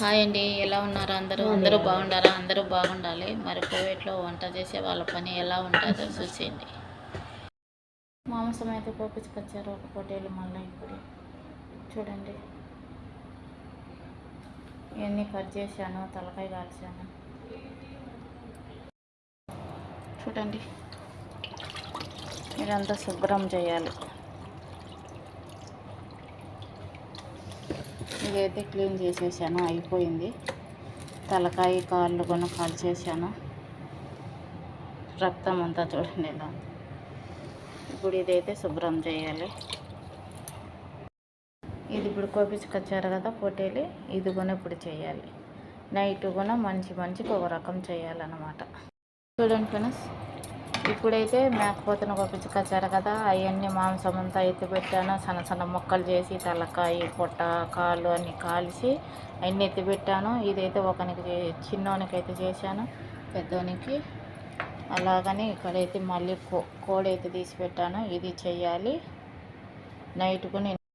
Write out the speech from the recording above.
Hi అండి ఎలా ఉన్నారు అందరూ? అందరూ బాగుండారా అందరూ బాగుండాలి. మరి ప్రైవేట్లో వంట చేసే వాళ్ళ పని ఎలా ఉంటుందో చూసేయండి. మాంసం అయితే కోపించుకొచ్చారు ఒక పొట్టేలు మళ్ళీ ఇప్పుడు. చూడండి. ఇవన్నీ కట్ చేశాను తలకాయ కాల్చాను. చూడండి. ఇదంతా శుభ్రం చేయాలి. అయితే క్లీన్ చేసేసాను అయిపోయింది. తలకాయ కాళ్ళు కొన్ని కాల్చేసాను. రక్తం అంతా చూడండి ఇలా. ఇప్పుడు ఇదైతే శుభ్రం చేయాలి. ఇది ఇప్పుడు కోపించుకొచ్చారు కదా పొట్టేలి ఇది కూడా ఇప్పుడు చేయాలి. నైట్ కూడా మంచి మంచికి ఒక రకం చేయాలన్నమాట. చూడండి ఫ్రెండ్స్ ఇప్పుడైతే మేకపోతున్న కోపించుకొచ్చారు కదా అవన్నీ మాంసం అంతా ఎత్తి పెట్టాను. సన్న సన్న ముక్కలు చేసి తలకాయ పొట్ట కాళ్ళు అన్నీ కాల్చి అన్నీ ఎత్తి పెట్టాను. ఇదైతే ఒకనికి చే- చిన్నోనికి అయితే చేశాను. పెద్దోనికి అలాగని ఇక్కడైతే మళ్ళీ కో కోడి అయితే తీసి పెట్టాను. ఇది చెయ్యాలి. నైట్కు నేను